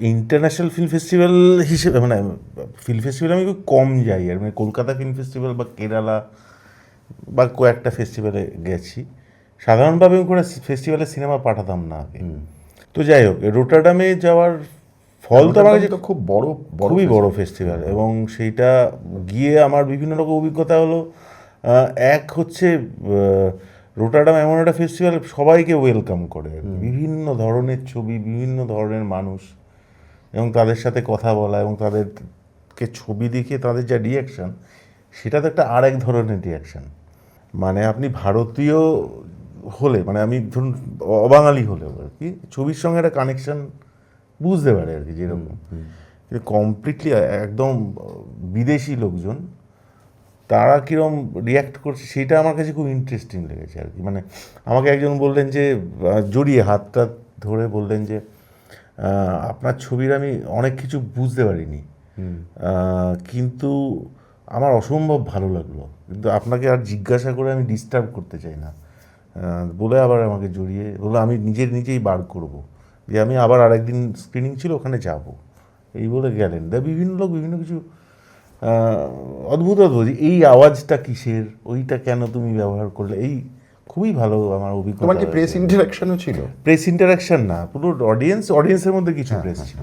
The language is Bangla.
ইন্টারন্যাশনাল ফিল্ম ফেস্টিভ্যাল হিসেবে মানে ফিল্ম ফেস্টিভ্যাল আমি খুব কম যাই আর মানে কলকাতা ফিল্ম ফেস্টিভ্যাল বা কেরালা বা কয়েকটা ফেস্টিভ্যালে গেছি। সাধারণভাবে আমি কোনো ফেস্টিভ্যালে সিনেমা পাঠাতাম না আগে। তো যাই হোক রোটাডামে যাওয়ার ফল তো আমার যেটা খুব বড় খুবই বড় ফেস্টিভ্যাল এবং সেইটা গিয়ে আমার বিভিন্ন রকম অভিজ্ঞতা হলো। এক হচ্ছে রোটাডাম এমন একটা ফেস্টিভ্যাল সবাইকে ওয়েলকাম করে। বিভিন্ন ধরনের ছবি বিভিন্ন ধরনের মানুষ। এবং তাদের সাথে কথা বলা এবং তাদেরকে ছবি দেখে তাদের যা রিয়াকশান সেটা তো একটা আরেক ধরনের রিয়াকশান মানে আপনি ভারতীয় হলে মানে আমি ধরুন অবাঙালি হলেও আর কি ছবির সঙ্গে একটা কানেকশন বুঝতে পারে আর কি যেরকম। কমপ্লিটলি একদম বিদেশি লোকজন তারা কীরকম রিয়্যাক্ট করছে সেটা আমার কাছে খুব ইন্টারেস্টিং লেগেছে আর কি। মানে আমাকে একজন বললেন যে জড়িয়ে হাতটা ধরে বললেন যে আপনার ছবির আমি অনেক কিছু বুঝতে পারিনি। কিন্তু আমার অসম্ভব ভালো লাগল। কিন্তু আপনাকে আর জিজ্ঞাসা করে আমি ডিস্টার্ব করতে চাই না। বলে আবার আমাকে জড়িয়ে বলে আমি নিজের নিজেই বার করব। যে আমি আবার আরেকদিন স্ক্রিনিং ছিল ওখানে যাব। এই বলে গেলেন। দা বিভিন্ন লোক বিভিন্ন কিছু অদ্ভুত অদ্ভুত। এই আওয়াজটা কিসের? ওইটা কেন তুমি ব্যবহার করলে? এই খুবই ভালো আমার অভিজ্ঞতা তোমার কি প্রেস ইন্টারাকশনও ছিল? প্রেস ইন্টারাকশন না পুরো অডিয়েন্স অডিয়েন্সের মধ্যে কিছু প্রেস ছিল।